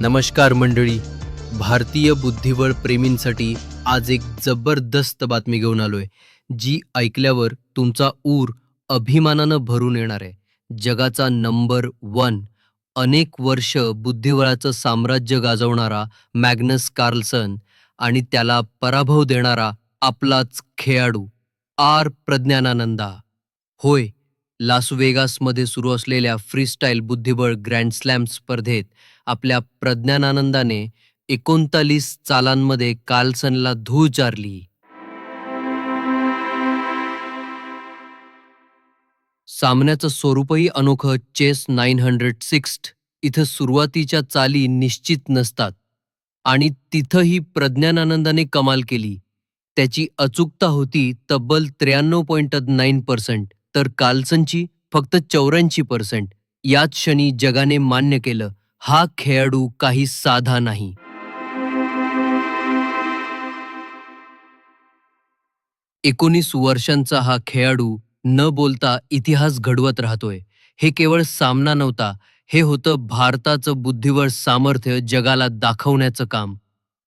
नमस्कार मंडळी. भारतीय बुद्धिबळ प्रेमींसाठी आज एक जबरदस्त बातमी घेऊन आलोय जी ऐकल्यावर तुमचा ऊर अभिमानानं भरून येणार आहे. जगाचा नंबर वन अनेक वर्ष बुद्धिबळाचं साम्राज्य गाजवणारा मॅग्नस कार्लसन आणि त्याला पराभव देणारा आपलाच खेळाडू आर प्रज्ञानानंदा. होय लास वेगासमध्ये सुरू असलेल्या फ्रीस्टाईल बुद्धिबळ ग्रँड स्लॅम स्पर्धेत आपल्या प्रज्ञानानंदाने एकोणतालीस चालांमध्ये कार्लसनला धूळ चारली. सामन्याचं स्वरूपही अनोखं चेस नाईन हंड्रेड सिक्स इथं सुरुवातीच्या चाली निश्चित नसतात. आणि तिथंही प्रज्ञानानंदाने कमाल केली. त्याची अचूकता होती तब्बल त्र्याण्णव पॉईंट नाईन पर्सेंट तर कार्लसनची फक्त चौऱ्याऐंशी पर्सेंट याच क्षणी जगाने मान्य केलं हा खेळाडू काही साधा नाही. एकोणीस वर्षांचा हा खेळाडू न बोलता इतिहास घडवत राहतोय. हे केवळ सामना नव्हता हे होतं भारताचं बुद्धिबळ सामर्थ्य जगाला दाखवण्याचं काम.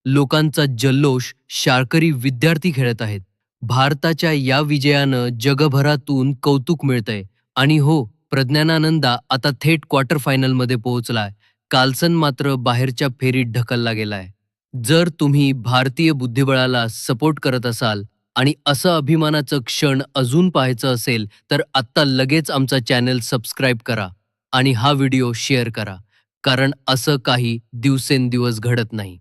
लोकांचा जल्लोष शाळकरी विद्यार्थी खेळत आहेत. भारताच्या या विजयानं जगभरातून कौतुक मिळतंय. आणि हो प्रज्ञानानंदा आता थेट क्वार्टर फायनलमध्ये पोहोचलाय. कार्लसन मात्र बाहेरच्या फेरीत ढकलला गेलाय. जर तुम्ही भारतीय बुद्धिबळाला सपोर्ट करत असाल आणि असं अभिमानाचं क्षण अजून पाहायचं असेल तर आत्ता लगेच आमचा चॅनल सबस्क्राईब करा आणि हा व्हिडिओ शेअर करा. कारण असं काही दिवसेंदिवस घडत नाही.